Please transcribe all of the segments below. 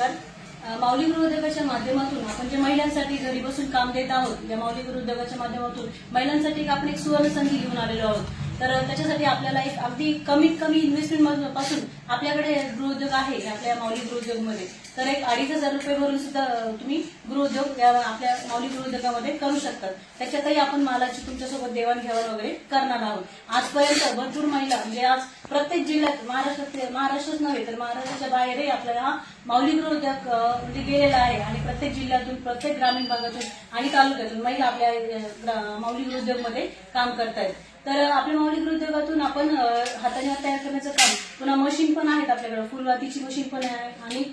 नमस्कार. माऊली गृहोद्योगाच्या माध्यमातून आपण जे महिलांसाठी घरी बसून काम देत आहोत या माऊली गृहोद्योगाच्या माध्यमातून महिलांसाठी एक आपण एक सुवर्ण संधी घेऊन आलेलो आहोत. तर त्याच्यासाठी आपल्याला एक अगदी कमीत कमी इन्व्हेस्टमेंटपासून आपल्याकडे गृहोद्योग आहे आपल्या माऊली गृहोद्योगमध्ये. तर एक अडीच हजार रुपये भरून सुद्धा तुम्ही गृहोद्योग या आपल्या माऊली गृहोद्योगामध्ये करू शकतात. त्याच्यातही आपण मालाची तुमच्यासोबत देवाणघेवाण वगैरे करणार आहोत. आजपर्यंत भरपूर महिला म्हणजे आज प्रत्येक जिल्ह्यात महाराष्ट्रात महाराष्ट्रच नव्हे तर महाराष्ट्राच्या बाहेरही आपल्याला हा माऊली गृहोद्योग म्हणजे गेलेला आहे आणि प्रत्येक जिल्ह्यातून प्रत्येक ग्रामीण भागातून आणि तालुक्यातून महिला आपल्या माऊली गृहोद्योगमध्ये काम करतायत. तर आपल्या माऊली उद्योगातून आपण हाताने हाताने तयार करण्याचं काम. पुन्हा मशीन पण आहेत आपल्याकडे. फुलवातीची मशीन पण आहे आणि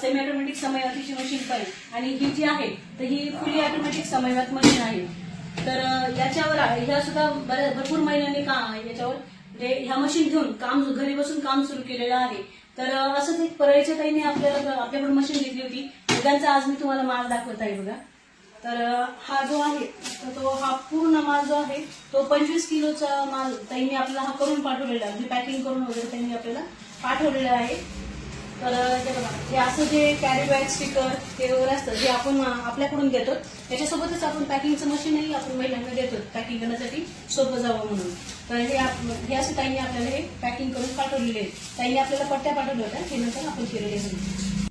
सेमी ऑटोमॅटिक समयवातीची मशीन पण आहे. आणि ही जी आहे तर ही फुली ऑटोमॅटिक समयवात मशीन आहे. तर याच्यावर आहे- ह्या सुद्धा बऱ्या- भरपूर काम का याच्यावर? म्हणजे ह्या मशीन घेऊन काम घरी बसून काम सुरू केलेलं आहे. तर असंच एक परळीच्या ताईने आपल्याला आपल्याकडून मशीन घेतली होती. त्यांचा आज मी तुम्हाला माल दाखवत आहे बघा. तर हा जो आहे तर तो हा पूर्ण माल जो आहे तो पंचवीस किलोचा माल त्यांनी आपल्याला हा करून पाठवलेला आहे. म्हणजे पॅकिंग करून वगैरे त्यांनी आपल्याला पाठवलेला आहे. तर अ, हे बघा हे असं जे कॅरी बॅग स्टिकर ते वगैरे असतं जे आपण आपल्याकडून देतो त्याच्यासोबतच आपण पॅकिंगचं मशीनही आपण महिलांना देतो पॅकिंग करण्यासाठी सोपं जावं म्हणून. तर हे आप- हे असं त्यांनी आपल्याला हे पॅकिंग करून पाठवलेले आहे त्यांनी आपल्याला पट्ट्या पाठवल्या होत्या हे नंतर आपण केलेले आहे